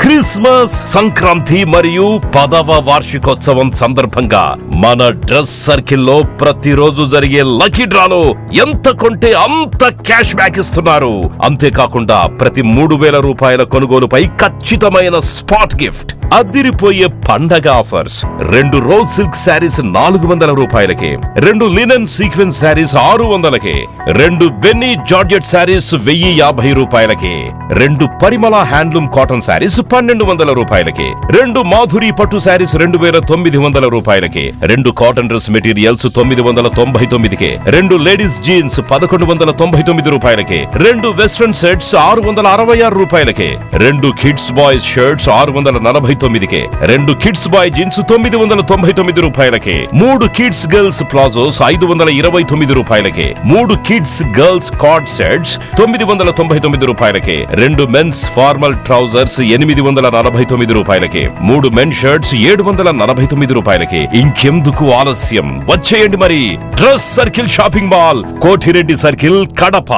Christmas Sankranti మరియు పదవ వార్షికోత్సవం సందర్భంగా మన డ్రెస్ సర్కిల్లో ప్రతిరోజు జరిగే లక్కీ డ్రాలో ఎంత కొంటే అంత క్యాష్ బ్యాక్ ఇస్తున్నారు. అంతేకాకుండా ప్రతి మూడు వేల రూపాయల కొనుగోలుపై ఖచ్చితమైన స్పాట్ గిఫ్ట్. అద్దిరిపోయే పండగ ఆఫర్స్. రెండు రోజ్ సిల్క్ శారీస్ నాలుగు వందల రూపాయలకి రెండు లినెన్ సీక్వెన్స్ శారీస్ ఆరు వందలకి రెండు బెన్నీ జార్జెట్ శారీస్ వెయ్యి యాభై రూపాయలకి రెండు పరిమళ హ్యాండ్లూమ్ కాటన్ శారీస్ పన్నెండు వందల రూపాయలకి రెండు మాధురి పట్టు శారీస్ రెండు వేల తొమ్మిది వందల రూపాయలకి రెండు కాటన్ డ్రెస్ మెటీరియల్స్ తొమ్మిది వందల తొంభై తొమ్మిదికి రెండు లేడీస్ జీన్స్ పదకొండు వందల తొంభై తొమ్మిది రూపాయలకి రెండు వెస్ట్రన్ సెట్స్ ఆరు వందల అరవై ఆరు రూపాయలకి రెండు కిడ్స్ బాయ్స్ షర్ట్స్ ఆరు వందల నలభై తొమ్మిదికే రెండు కిడ్స్ బాయ్ జీన్స్ తొమ్మిది వందల తొంభై తొమ్మిది రూపాయలకే మూడు కిడ్స్ గర్ల్స్ ప్లాజోస్ ఐదు వందల ఇరవై తొమ్మిది రూపాయలకే మూడు కిడ్స్ గర్ల్స్ కార్డ్ సెట్స్ తొమ్మిది వందల తొంభై తొమ్మిది రూపాయలకే రెండు మెన్స్ ఫార్మల్ ట్రౌజర్స్ ఎనిమిది వందల నలభై తొమ్మిది రూపాయలకి మూడు మెన్ షర్ట్స్ ఏడు వందల నలభై తొమ్మిది రూపాయలకి. ఇంకెందుకు ఆలస్యం? వచ్చేయండి మరి. Dress circle shopping mall Kotireddy circle Kadapa.